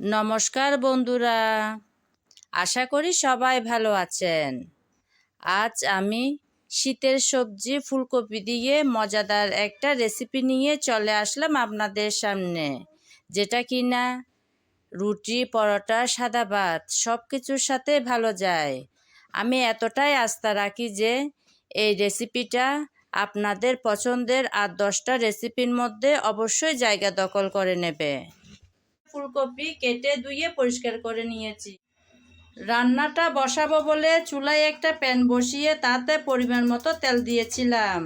নমস্কার বন্ধুরা। আশা করি সবাই ভালো আছেন। আজ আমি শীতের সবজি, ফুলকপি দিয়ে মজাদার একটা রেসিপি নিয়ে চলে আসলাম আপনাদের সামনে। যেটা কি না রুটি, পরোটা, সাদা ভাত সব কিছুর সাথে ভালো যায়। আমি এতটাই আস্থা রাখি যে এই রেসিপিটা আপনাদের পছন্দের আর দশটা রেসিপির মধ্যে অবশ্যই জায়গা দখল করে নেবে। ফুলকপি কেটে ধুয়ে পরিষ্কার করে নিয়েছি। রান্নাটা বসাবো বলে চুলায় একটা প্যান বসিয়ে তাতে পরিমাণ মতো তেল দিয়েছিলাম।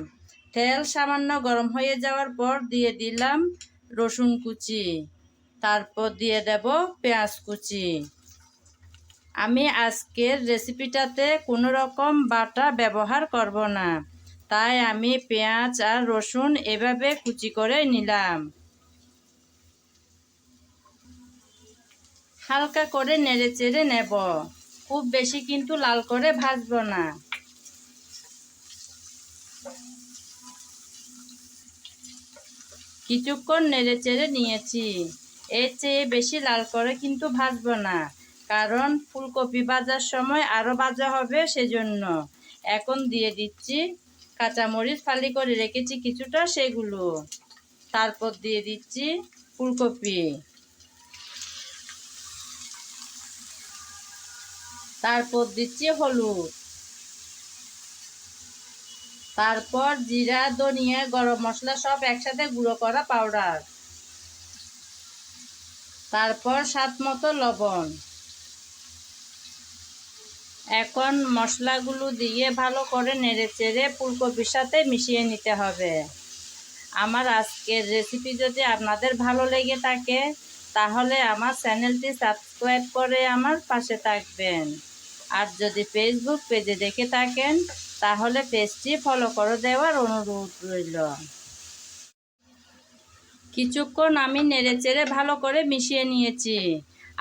তেল সামান্য গরম হয়ে যাওয়ার পর দিয়ে দিলাম রসুন কুচি। তারপর দিয়ে দেব পেঁয়াজ কুচি। আমি আজকের রেসিপিটাতে কোনো রকম বাটা ব্যবহার করব না। তাই আমি পেঁয়াজ আর রসুন এভাবে কুচি করে নিলাম। হালকা করে নেড়ে চেড়ে নেব। খুব বেশি কিন্তু লাল করে ভাজব না। কিছুক্ষণ নেড়ে চেড়ে নিয়েছি। এর চেয়ে বেশি লাল করে কিন্তু ভাজব না, কারণ ফুলকপি ভাজার সময় আরও ভাজা হবে সেজন্য। এখন দিয়ে দিচ্ছি কাঁচামরিচ ফালি করে রেখেছি কিছুটা সেগুলো। তারপর দিয়ে দিচ্ছি ফুলকপি। তারপর দিচ্ছি হলুদ। তারপর জিরা, ধনিয়া, গরম মশলা সব একসাথে গুঁড়ো করা পাউডার তারপর স্বাদ মতো লবণ। এখন মশলাগুলো দিয়ে ভালো করে নেড়ে চেড়ে ফুলকপির সাথে মিশিয়ে নিতে হবে। আমার আজকের রেসিপি যদি আপনাদের ভালো লেগে থাকে, তাহলে আমার চ্যানেলটি সাবস্ক্রাইব করে আমার পাশে থাকবেন। আর যদি ফেসবুক পেজে দেখে থাকেন, তাহলে পেজটি ফলো করে দেওয়ার অনুরোধ রইল। কিছুক্ষণ আমি নেড়ে চেড়ে ভালো করে মিশিয়ে নিয়েছি।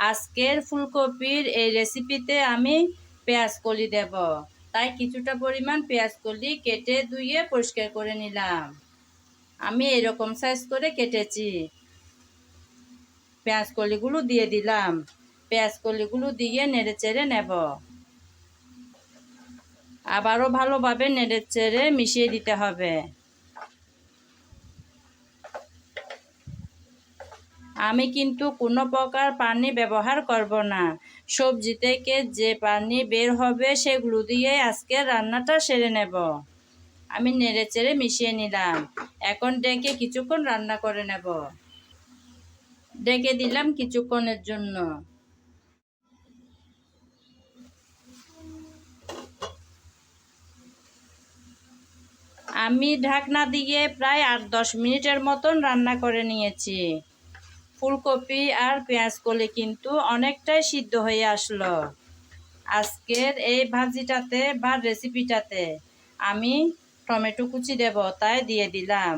আজকের ফুলকপির এই রেসিপিতে আমি পেঁয়াজ কলি দেব। তাই কিছুটা পরিমাণ পেঁয়াজ কলি কেটে ধুয়ে পরিষ্কার করে নিলাম। আমি এরকম সাইজ করে কেটেছি। পেঁয়াজ কলিগুলো দিয়ে দিলাম। পেঁয়াজ কলিগুলো দিয়ে নেড়ে চেড়ে নেব। আবারও ভালোভাবে নেড়ে চেড়ে মিশিয়ে দিতে হবে। আমি কিন্তু কোনো প্রকার পানি ব্যবহার করব না। সবজি থেকে যে পানি বের হবে সেগুলো দিয়ে আজকে রান্নাটা সেরে নেব। আমি নেড়ে চেড়ে মিশিয়ে নিলাম। এখন ডেকে কিছুক্ষণ রান্না করে নেব। ডেকে দিলাম কিছুক্ষণের জন্য। আমি ঢাকনা দিয়ে প্রায় আট দশ মিনিটের মতন রান্না করে নিয়েছি। ফুলকপি আর পেঁয়াজ কলি কিন্তু অনেকটাই সিদ্ধ হয়ে আসলো। আজকের এই ভাজিটাতে বা রেসিপিটাতে আমি টমেটো কুচি দেব, তাই দিয়ে দিলাম।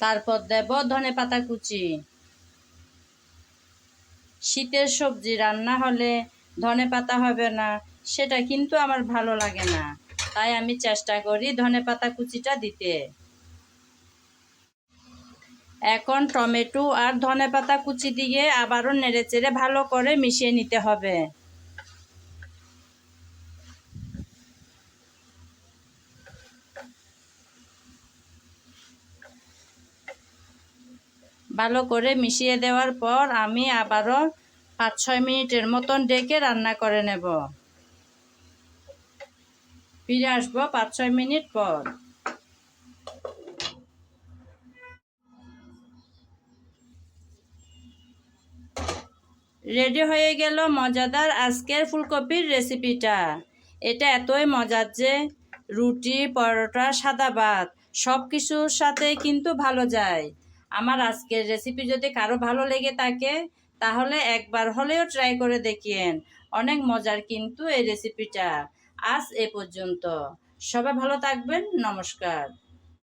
তারপর দেব ধনে পাতা কুচি। শীতের সবজি রান্না হলে ধনে পাতা হবে না, সেটা কিন্তু আমার ভালো লাগে না। তাই আমি চেষ্টা করি ধনে পাতা কুচিটা দিতে। এখন টমেটো আর ধনে পাতা কুচি দিয়ে আবারও নেড়ে চেড়ে ভালো করে মিশিয়ে নিতে হবে। ভালো করে মিশিয়ে দেওয়ার পর আমি আবারও পাঁচ ছয় মিনিটের মতন ডেকে রান্না করে নেব। ফিরে আসব পাঁচ ছয় মিনিট পর। রেডি হয়ে গেল মজাদার আজকের ফুলকপির রেসিপিটা। এটা এতই মজার যে রুটি, পরোটা, সাদা ভাত সব কিছুর সাথে কিন্তু ভালো যায়। আমার আজকের রেসিপি যদি কারও ভালো লেগে থাকে তাহলে একবার হলেও ট্রাই করে দেখিয়েন। অনেক মজার কিন্তু এই রেসিপিটা আজ এ পর্যন্ত। সবাই ভালো থাকবেন। নমস্কার।